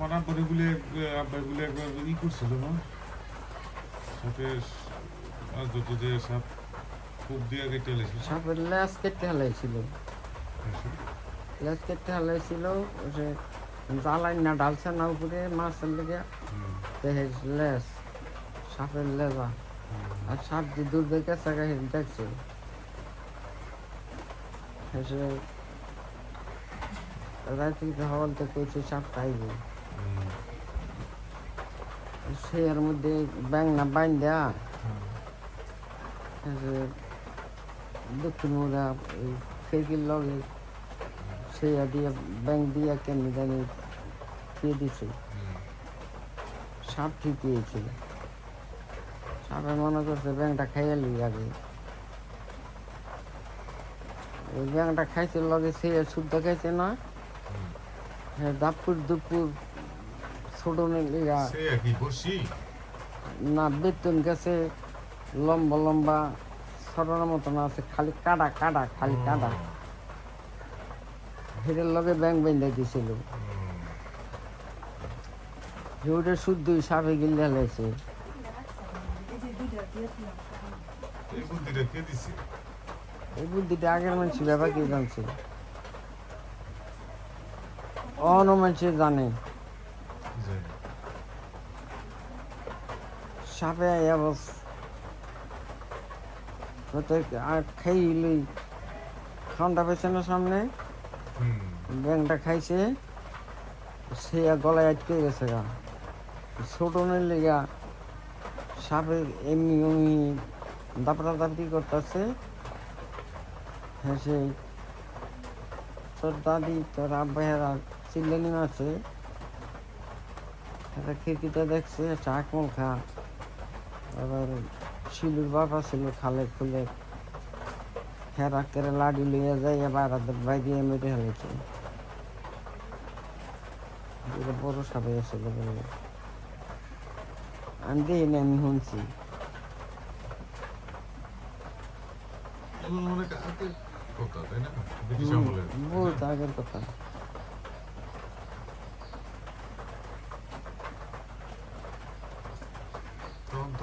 আমার আব্বারে বলে আব্বাই বলে একবার ই করছিল না সাথে যত যে সাপ খুব দিয়ে কেটে লেছিল সাপের লেজ কেটে হালাইছিল লেজ কেটে হালাইছিল সে জ্বালাই না ঢালছে না উপরে মাছের লেগে দেখে লেজ সাপের লেজা আর সাপ যে দূর দেখে সাকা দেখছে এসে রাত্রিতে হওয়ালতে কইছে সাপ খাইবে সে এর মধ্যে ব্যাং না বাইন দেয়া দক্ষিণ মোড়া খিড়কির লগে সে দিয়ে ব্যাং দিয়া কেমনি জানি দিয়ে দিছে। সাপ ঠিক দিয়েছিল সাপে মনে করছে ব্যাংটা খাইয়া লি আগে। ওই ব্যাংটা খাইছে লগে সে শুদ্ধ খাইছে না? হ্যাঁ দাপুর দুপুর ছোট লিগা না বেতন গেছে লম্বা লম্বা সরানোর মতন আছে খালি কাটা কাটা খালি কাটা হেরের লগে ব্যাং বেঁধে দিছিল। ওটা শুদ্ধই সাপে গিলে হেলাইছে এই বুদ্ধিটা আগের মানুষ ব্যাপার কি জানছে? অন মানুষে জানি। সাপে আয়া বস ওতে আর খাইলই খাওয়ানটা পেয়েছে না সামনে ব্যাংটা খাইছে সে গলায় আটকে গেছে গা ছোট লেগা সাপে এমনি এমনি দাপড়া দাপড়ি করতেছে হ্যাঁ সেই তোর দাদি তোর আব্বাহেরা চিল্লানি আছে একটা খিড়কিতে দেখছে চাক খা আবার শিলুর বাবা ছিল খালে খুলে হেরা করে লাডি লইয়া যাই এবার হাতের বাই দিয়ে মেরে ফেলেছে বড় সাপে আসলে বলে আমি দেখিনি আমি শুনছি। বহুত আগের কথা তখন তো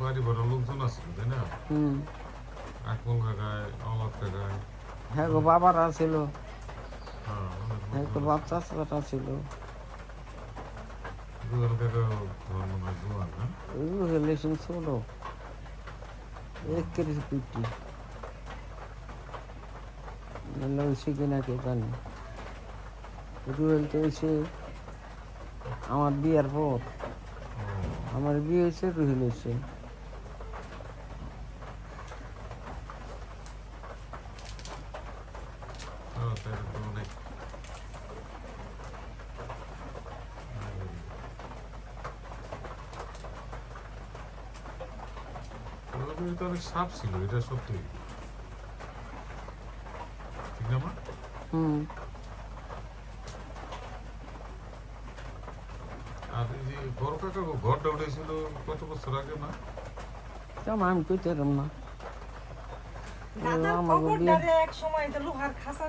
বাড়ি বড় লোকজন আছিল তাই না? হুম। আকমল কাকায় অমত কাকায়। হ্যাঁ গো বাবারা ছিল। হ্যাঁ অনেক হ্যাঁ বাচ্চা ছেলেটা ছিল। রিলেশন কুটি। কিনা কে জানি। রুয়েল তো হয়েছে আমার বিয়ার পর আমার বিয়ে হয়েছে রুহেল হয়েছে। অনেক সাপ ছিল এটা সত্যি ঠিক না হুম। কাকা ঘরটা উঠেছিল কত বছর আগে না? আমি কইতে পারলাম না। দাদার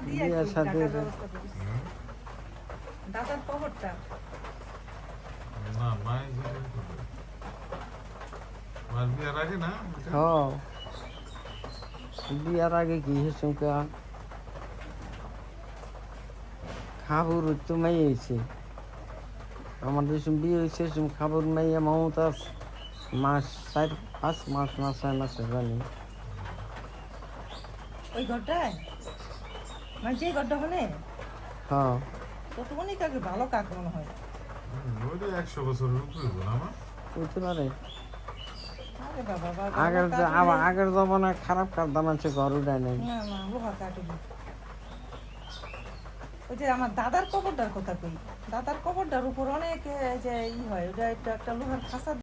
বিয়ের কি সাথে টাকার যে- ব্যবস্থা করিস। হুম? দাদার কবরটা না মায়ের মায়ের বিয়ার আগে না? হ বিয়ার আগে কি খাবুর তো মাই হয়েছে। আমাদের সব বিয়ে হয়েছে সব খাবুর মাইয়া মমতাজ মাস চার পাঁচ মাস না ছয় মাসে জানি ওই ঘরটায়? মানে যে ঘরটা হলে হ্যাঁ। ততক্ষণই কাকে ভালো কাক মনে হয়? হুম, একশো বছরের উপরে না মা? বুঝতে পারে। আরে বাবা বাবা আগের আগের জমানায় খারাপ কারদাম আছে ঘর উঠায় নেই। না না কাঠ হলে। ওই যে আমার দাদার কবরটার কথা কই। দাদার কবরটার উপর অনেক যে ই হয় ওটা একটা একটা লোহার খাসা